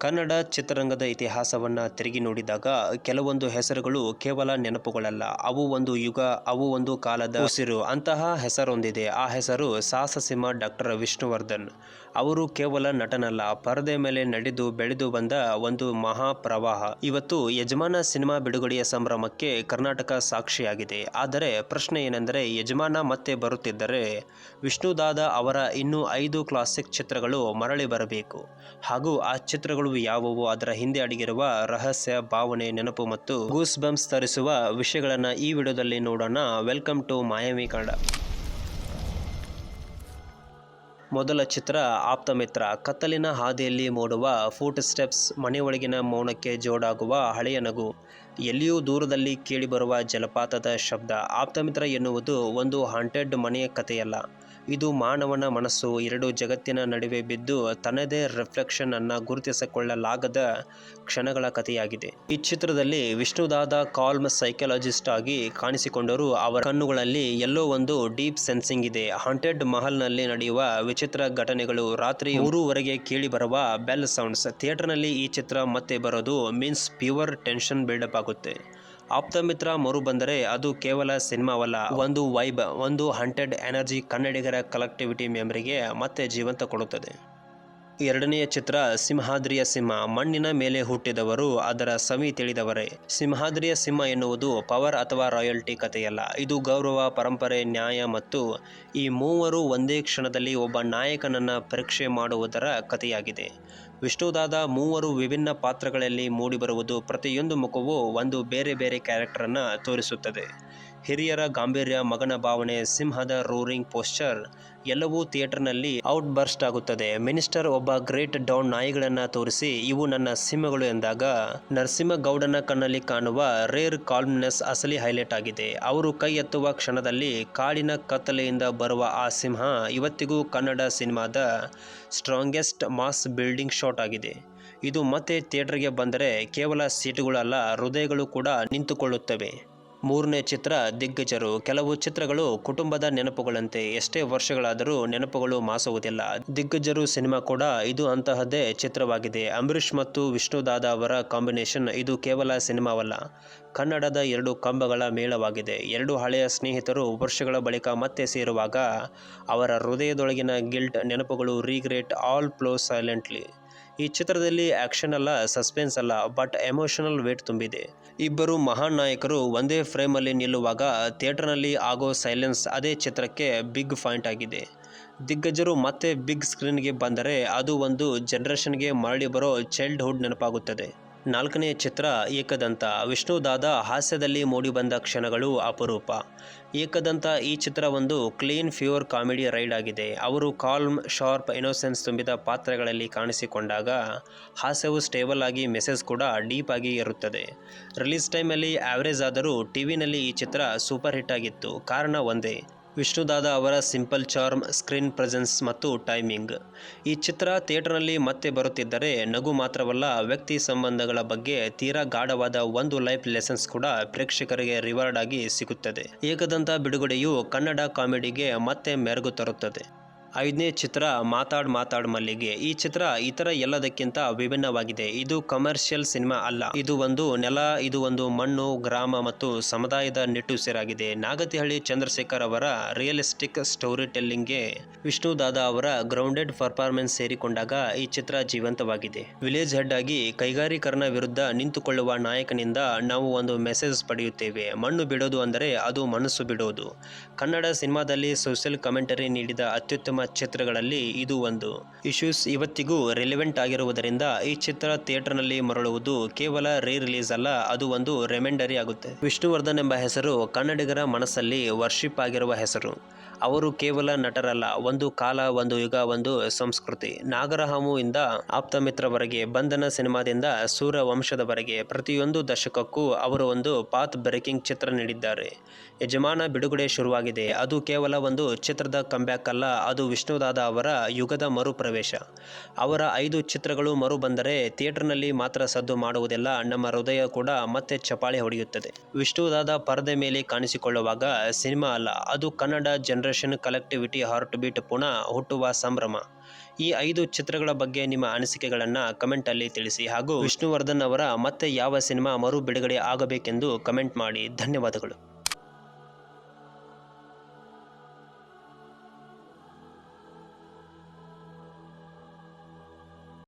ಕನ್ನಡ ಚಿತ್ರರಂಗದ ಇತಿಹಾಸವನ್ನು ತಿರುಗಿ ನೋಡಿದಾಗ ಕೆಲವೊಂದು ಹೆಸರುಗಳು ಕೇವಲ ನೆನಪುಗಳಲ್ಲ. ಅವು ಒಂದು ಯುಗ, ಅವು ಒಂದು ಕಾಲದ ಉಸಿರು ಅಂತಹ ಹೆಸರೊಂದಿದೆ. ಆ ಹೆಸರು ಸಾಹಸಿಂಹ ಡಾಕ್ಟರ್ ವಿಷ್ಣುವರ್ಧನ್. ಅವರು ಕೇವಲ ನಟನಲ್ಲ, ಪರದೆ ಮೇಲೆ ನಡೆದು ಬೆಳೆದು ಬಂದ ಒಂದು ಮಹಾ ಪ್ರವಾಹ ಇವತ್ತು ಯಜಮಾನ ಸಿನಿಮಾ ಬಿಡುಗಡೆಯ ಸಂಭ್ರಮಕ್ಕೆ ಕರ್ನಾಟಕ ಸಾಕ್ಷಿಯಾಗಿದೆ. ಆದರೆ ಪ್ರಶ್ನೆ ಏನೆಂದರೆ, ಯಜಮಾನ ಮತ್ತೆ ಬರುತ್ತಿದ್ದರೆ ವಿಷ್ಣುದಾದ ಅವರ ಇನ್ನೂ ಐದು ಕ್ಲಾಸಿಕ್ ಚಿತ್ರಗಳು ಮರಳಿ ಬರಬೇಕು. ಹಾಗೂ ಆ ಚಿತ್ರಗಳು ಯಾವುವು? ಅದರ ಹಿಂದೆ ಅಡಗಿರುವ ರಹಸ್ಯ ಭಾವನೆ, ನೆನಪು ಮತ್ತು ಗೂಸ್ ಬಂಪ್ಸ್ ತರಿಸುವ ವಿಷಯಗಳನ್ನು ಈ ವಿಡಿಯೋದಲ್ಲಿ ನೋಡೋಣ. ವೆಲ್ಕಮ್ ಟು ಮಾಯಾಮಿ ಕನ್ನಡ ಮೊದಲ ಚಿತ್ರ, ಆಪ್ತ ಮಿತ್ರ. ಕತ್ತಲಿನ ಹಾದಿಯಲ್ಲಿ ಮೂಡುವ ಫೂಟ್ ಸ್ಟೆಪ್ಸ್ ಮನೆಯೊಳಗಿನ ಮೌನಕ್ಕೆ ಜೋಡಾಗುವ ಹಳೆಯ ನಗು. ಎಲ್ಲಿಯೂ ದೂರದಲ್ಲಿ ಕೇಳಿಬರುವ ಜಲಪಾತದ ಶಬ್ದ. ಆಪ್ತಮಿತ್ರ ಎನ್ನುವುದು ಒಂದು ಹಾಂಟೆಡ್ ಮನೆಯ ಕಥೆಯಲ್ಲ. ಇದು ಮಾನವನ ಮನಸ್ಸು. ಎರಡು ಜಗತ್ತಿನ ನಡುವೆ ಬಿದ್ದು ತನ್ನದೇ ರಿಫ್ಲೆಕ್ಷನ್ ಅನ್ನು ಗುರುತಿಸಿಕೊಳ್ಳಲಾಗದ ಕ್ಷಣಗಳ ಕಥೆಯಾಗಿದೆ. ಈ ಚಿತ್ರದಲ್ಲಿ ವಿಷ್ಣುದಾದ ಕಾಲ್ಮ್ ಸೈಕಾಲಜಿಸ್ಟ್ ಆಗಿ ಕಾಣಿಸಿಕೊಂಡರೂ ಅವರ ಕಣ್ಣುಗಳಲ್ಲಿ ಎಲ್ಲೋ ಒಂದು ಡೀಪ್ ಸೆನ್ಸಿಂಗ್ ಇದೆ. ಹಾಂಟೆಡ್ ಮಹಲ್ನಲ್ಲಿ ನಡೆಯುವ ವಿಚಿತ್ರ ಘಟನೆಗಳು ರಾತ್ರಿ ಮೂರುವರೆಗೆ ಕೇಳಿ ಬರುವ ಬೆಲ್ ಸೌಂಡ್ಸ್ ಥಿಯೇಟರ್ನಲ್ಲಿ ಈ ಚಿತ್ರ ಮತ್ತೆ ಬರೋದು ಮೀನ್ಸ್ ಪ್ಯೂವರ್ ಟೆನ್ಷನ್ ಬಿಲ್ಡಪ್ ಆಗುತ್ತೆ. ಆಪ್ತಮಿತ್ರ ಮರು ಬಂದರೆ ಅದು ಕೇವಲ ಸಿನಿಮಾವಲ್ಲ. ಒಂದು ವೈಬ್, ಒಂದು ಹಂಟೆಡ್ ಎನರ್ಜಿ ಕನ್ನಡಿಗರ ಕಲೆಕ್ಟಿವಿಟಿ ಮೆಮರಿಗೆ ಮತ್ತೆ ಜೀವಂತ ಕೊಡುತ್ತದೆ. ಎರಡನೆಯ ಚಿತ್ರ ಸಿಂಹಾದ್ರಿಯ ಸಿಂಹ. ಮಣ್ಣಿನ ಮೇಲೆ ಹುಟ್ಟಿದವರು ಅದರ ಸವಿ ತಿಳಿದವರೇ. ಸಿಂಹಾದ್ರಿಯ ಸಿಂಹ ಎನ್ನುವುದು ಪವರ್ ಅಥವಾ ರಾಯಲ್ಟಿ ಕಥೆಯಲ್ಲ. ಇದು ಗೌರವ, ಪರಂಪರೆ, ನ್ಯಾಯ ಮತ್ತು ಈ ಮೂವರು ಒಂದೇ ಕ್ಷಣದಲ್ಲಿ ಒಬ್ಬ ನಾಯಕನನ್ನ ಪರೀಕ್ಷೆ ಮಾಡುವುದರ ಕಥೆಯಾಗಿದೆ. ವಿಷ್ಣುದಾದ ಮೂವರು ವಿಭಿನ್ನ ಪಾತ್ರಗಳಲ್ಲಿ ಮೂಡಿಬರುವುದು ಪ್ರತಿಯೊಂದು ಮುಖವು ಒಂದು ಬೇರೆ ಬೇರೆ ಕ್ಯಾರೆಕ್ಟರನ್ನು ತೋರಿಸುತ್ತದೆ. ಹಿರಿಯರ ಗಾಂಭೀರ್ಯ, ಮಗನ ಭಾವನೆ, ಸಿಂಹದ ರೋರಿಂಗ್ ಪೋಸ್ಚರ್ ಎಲ್ಲವೂ ಥಿಯೇಟರ್ನಲ್ಲಿ ಔಟ್ ಬರ್ಸ್ಟ್ ಆಗುತ್ತದೆ. ಮಿನಿಸ್ಟರ್ ಒಬ್ಬ ಗ್ರೇಟ್ ಡೌನ್ ನಾಯಿಗಳನ್ನ ತೋರಿಸಿ, ಇವು ನನ್ನ ಸಿಂಹಗಳು ಎಂದಾಗ ನರಸಿಂಹಗೌಡನ ಕಣ್ಣಲ್ಲಿ ಕಾಣುವ ರೇರ್ ಕಾಲ್ಮ್ನೆಸ್ ಅಸಲಿ ಹೈಲೈಟ್ ಆಗಿದೆ. ಅವರು ಕೈ ಎತ್ತುವ ಕ್ಷಣದಲ್ಲಿ ಕಾಡಿನ ಕತ್ತಲೆಯಿಂದ ಬರುವ ಆ ಸಿಂಹ ಇವತ್ತಿಗೂ ಕನ್ನಡ ಸಿನಿಮಾದ ಸ್ಟ್ರಾಂಗೆಸ್ಟ್ ಮಾಸ್ ಬಿಲ್ಡಿಂಗ್ ಶಾಟ್ ಆಗಿದೆ. ಇದು ಮತ್ತೆ ಥಿಯೇಟರ್ಗೆ ಬಂದರೆ ಕೇವಲ ಸೀಟುಗಳಲ್ಲ, ಹೃದಯಗಳು ಕೂಡ ನಿಂತುಕೊಳ್ಳುತ್ತವೆ. ಮೂರನೇ ಚಿತ್ರ ದಿಗ್ಗಜರು. ಕೆಲವು ಚಿತ್ರಗಳು ಕುಟುಂಬದ ನೆನಪುಗಳಂತೆ, ಎಷ್ಟೇ ವರ್ಷಗಳಾದರೂ ನೆನಪುಗಳು ಮಾಸುವುದಿಲ್ಲ. ದಿಗ್ಗಜರು ಸಿನಿಮಾ ಕೂಡ ಇದು ಅಂತಹದ್ದೇ ಚಿತ್ರವಾಗಿದೆ. ಅಂಬರೀಷ್ ಮತ್ತು ವಿಷ್ಣುದಾದ ಅವರ ಕಾಂಬಿನೇಷನ್ ಇದು ಕೇವಲ ಸಿನಿಮಾವಲ್ಲ. ಕನ್ನಡದ ಎರಡು ಕಂಬಗಳ ಮೇಳವಾಗಿದೆ. ಎರಡು ಹಳೆಯ ಸ್ನೇಹಿತರು ವರ್ಷಗಳ ಬಳಿಕ ಮತ್ತೆ ಸೇರುವಾಗ ಅವರ ಹೃದಯದೊಳಗಿನ ಗಿಲ್ಟ್ ನೆನಪುಗಳು ರೀಗ್ರೇಟ್ ಆಲ್ ಫ್ಲೋ ಸೈಲೆಂಟ್ಲಿ. ಈ ಚಿತ್ರದಲ್ಲಿ ಆಕ್ಷನ್ ಅಲ್ಲ ಸಸ್ಪೆನ್ಸ್ ಅಲ್ಲ ಬಟ್ ಎಮೋಷನಲ್ ವೇಟ್ ತುಂಬಿದೆ. ಇಬ್ಬರು ಮಹಾನ್ ನಾಯಕರು ಒಂದೇ ಫ್ರೇಮಲ್ಲಿ ನಿಲ್ಲುವಾಗ ಥಿಯೇಟರ್ನಲ್ಲಿ ಆಗೋ ಸೈಲೆನ್ಸ್ ಅದೇ ಚಿತ್ರಕ್ಕೆ ಬಿಗ್ ಪಾಯಿಂಟ್ ಆಗಿದೆ. ದಿಗ್ಗಜರು ಮತ್ತೆ ಬಿಗ್ ಸ್ಕ್ರೀನ್ಗೆ ಬಂದರೆ ಅದು ಒಂದು ಜನರೇಷನ್ಗೆ ಮರಳಿ ಬರೋ ಚೈಲ್ಡ್ಹುಡ್ ನೆನಪಾಗುತ್ತದೆ. ನಾಲ್ಕನೇ ಚಿತ್ರ ಏಕದಂತ. ವಿಷ್ಣುದಾದ ಹಾಸ್ಯದಲ್ಲಿ ಮೂಡಿಬಂದ ಕ್ಷಣಗಳು ಅಪರೂಪ. ಏಕದಂತ ಈ ಚಿತ್ರ ಒಂದು ಕ್ಲೀನ್ ಫ್ಯೂರ್ ಕಾಮಿಡಿ ರೈಡ್ ಆಗಿದೆ. ಅವರು ಕಾಲ್ಮ್, ಶಾರ್ಪ್ ಇನೋಸೆನ್ಸ್ ತುಂಬಿದ ಪಾತ್ರಗಳಲ್ಲಿ ಕಾಣಿಸಿಕೊಂಡಾಗ ಹಾಸ್ಯವು ಸ್ಟೇಬಲ್ ಆಗಿ ಮೆಸೇಜ್ ಕೂಡ ಡೀಪ್ ಆಗಿ ಇರುತ್ತದೆ. ರಿಲೀಸ್ ಟೈಮಲ್ಲಿ ಆವರೇಜ್ ಆದರೂ ಟಿವಿನಲ್ಲಿ ಈ ಚಿತ್ರ ಸೂಪರ್ ಹಿಟ್ ಆಗಿತ್ತು. ಕಾರಣ ಒಂದೇ ವಿಷ್ಣುದಾದ ಅವರ ಸಿಂಪಲ್ ಚಾರ್ಮ್, ಸ್ಕ್ರೀನ್ ಪ್ರೆಸೆನ್ಸ್ ಮತ್ತು ಟೈಮಿಂಗ್. ಈ ಚಿತ್ರ ಥಿಯೇಟರ್ನಲ್ಲಿ ಮತ್ತೆ ಬರುತ್ತಿದ್ದರೆ ನಗು ಮಾತ್ರವಲ್ಲ, ವ್ಯಕ್ತಿ ಸಂಬಂಧಗಳ ಬಗ್ಗೆ ತೀರಾ ಗಾಢವಾದ ಒಂದು ಲೈಫ್ ಲೆಸನ್ಸ್ ಕೂಡ ಪ್ರೇಕ್ಷಕರಿಗೆ ರಿವಾರ್ಡ್ ಆಗಿ ಸಿಗುತ್ತದೆ. ಏಕದಂತ ಬಿಡುಗಡೆಯು ಕನ್ನಡ ಕಾಮಿಡಿಗೆ ಮತ್ತೆ ಮೆರುಗು ತರುತ್ತದೆ. ಐದನೇ ಚಿತ್ರ ಮಾತಾಡ್ ಮಾತಾಡ್ ಮಲ್ಲಿಗೆ. ಈ ಚಿತ್ರ ಇತರ ಎಲ್ಲದಕ್ಕಿಂತ ವಿಭಿನ್ನವಾಗಿದೆ. ಇದು ಕಮರ್ಷಿಯಲ್ ಸಿನಿಮಾ ಅಲ್ಲ. ಇದು ಒಂದು ನೆಲ, ಇದು ಒಂದು ಮಣ್ಣು, ಗ್ರಾಮ ಮತ್ತು ಸಮುದಾಯದ ನಿಟ್ಟುಸಿರಾಗಿದೆ ನಾಗತಿಹಳ್ಳಿ ಚಂದ್ರಶೇಖರ್ ಅವರ ರಿಯಲಿಸ್ಟಿಕ್ ಸ್ಟೋರಿ ಟೆಲ್ಲಿಂಗ್ಗೆ ವಿಷ್ಣು ದಾದಾ ಅವರ ಗ್ರೌಂಡೆಡ್ ಪರ್ಫಾರ್ಮೆನ್ಸ್ ಸೇರಿಕೊಂಡಾಗ ಈ ಚಿತ್ರ ಜೀವಂತವಾಗಿದೆ. ವಿಲೇಜ್ ಹೆಡ್ ಆಗಿ ಕೈಗಾರಿಕರಣ ವಿರುದ್ಧ ನಿಂತುಕೊಳ್ಳುವ ನಾಯಕನಿಂದ ನಾವು ಒಂದು ಮೆಸೇಜ್ ಪಡೆಯುತ್ತೇವೆ. ಮಣ್ಣು ಬಿಡೋದು ಅಂದರೆ ಅದು ಮನಸ್ಸು ಬಿಡೋದು. ಕನ್ನಡ ಸಿನಿಮಾದಲ್ಲಿ ಸೋಷಿಯಲ್ ಕಮೆಂಟರಿ ನೀಡಿದ ಅತ್ಯುತ್ತಮ ಚಿತ್ರಗಳಲ್ಲಿ ಇದು ಒಂದು. ಇಶ್ಯೂಸ್ ಇವತ್ತಿಗೂ ರಿಲೆವೆಂಟ್ ಆಗಿರುವುದರಿಂದ ಈ ಚಿತ್ರ ಥಿಯೇಟರ್ನಲ್ಲಿ ಮರಳುವುದು ಕೇವಲ ರೀ ರಿಲೀಸ್ ಅಲ್ಲ, ಅದು ಒಂದು ರೆಮೆಂಡರಿ ಆಗುತ್ತೆ. ವಿಷ್ಣುವರ್ಧನ್ ಎಂಬ ಹೆಸರು ಕನ್ನಡಿಗರ ಮನಸ್ಸಲ್ಲಿ ವರ್ಷಿಪ್ ಆಗಿರುವ ಹೆಸರು. ಅವರು ಕೇವಲ ನಟರಲ್ಲ, ಒಂದು ಕಾಲ, ಒಂದು ಯುಗ, ಒಂದು ಸಂಸ್ಕೃತಿ. ನಾಗರಹಾಮು ಇಂದ ಆಪ್ತಮಿತ್ರವರೆಗೆ, ಬಂಧನ ಸಿನಿಮಾದಿಂದ ಸೂರ ವಂಶದವರೆಗೆ ಪ್ರತಿಯೊಂದು ದಶಕಕ್ಕೂ ಅವರು ಒಂದು ಪಾತ್ ಬ್ರೇಕಿಂಗ್ ಚಿತ್ರ ನೀಡಿದ್ದಾರೆ. ಯಜಮಾನ ಬಿಡುಗಡೆ ಶುರುವಾಗಿದೆ. ಅದು ಕೇವಲ ಒಂದು ಚಿತ್ರದ ಕಂಬ್ಯಾಕ್ ಅಲ್ಲ, ಅದು ವಿಷ್ಣುದಾದ ಅವರ ಯುಗದ ಮರುಪ್ರವೇಶ. ಅವರ ಐದು ಚಿತ್ರಗಳು ಮರು ಬಂದರೆ ಥಿಯೇಟರ್ನಲ್ಲಿ ಮಾತ್ರ ಸದ್ದು ಮಾಡುವುದಿಲ್ಲ, ನಮ್ಮ ಹೃದಯ ಕೂಡ ಮತ್ತೆ ಚಪಾಳಿ ಹೊಡೆಯುತ್ತದೆ. ವಿಷ್ಣುದಾದ ಪರದೆ ಮೇಲೆ ಕಾಣಿಸಿಕೊಳ್ಳುವಾಗ ಸಿನಿಮಾ ಅಲ್ಲ, ಅದು Kannada generation collectivity heart beat ಪುಣ ಹುಟ್ಟುವ ಸಂಭ್ರಮ. ಈ ಐದು ಚಿತ್ರಗಳ ಬಗ್ಗೆ ನಿಮ್ಮ ಅನಿಸಿಕೆಗಳನ್ನು ಕಮೆಂಟಲ್ಲಿ ತಿಳಿಸಿ. ಹಾಗೂ ವಿಷ್ಣುವರ್ಧನ್ ಅವರ ಮತ್ತೆ ಯಾವ ಸಿನಿಮಾ ಮರು ಬಿಡುಗಡೆ ಆಗಬೇಕೆಂದು ಕಮೆಂಟ್ ಮಾಡಿ. ಧನ್ಯವಾದಗಳು.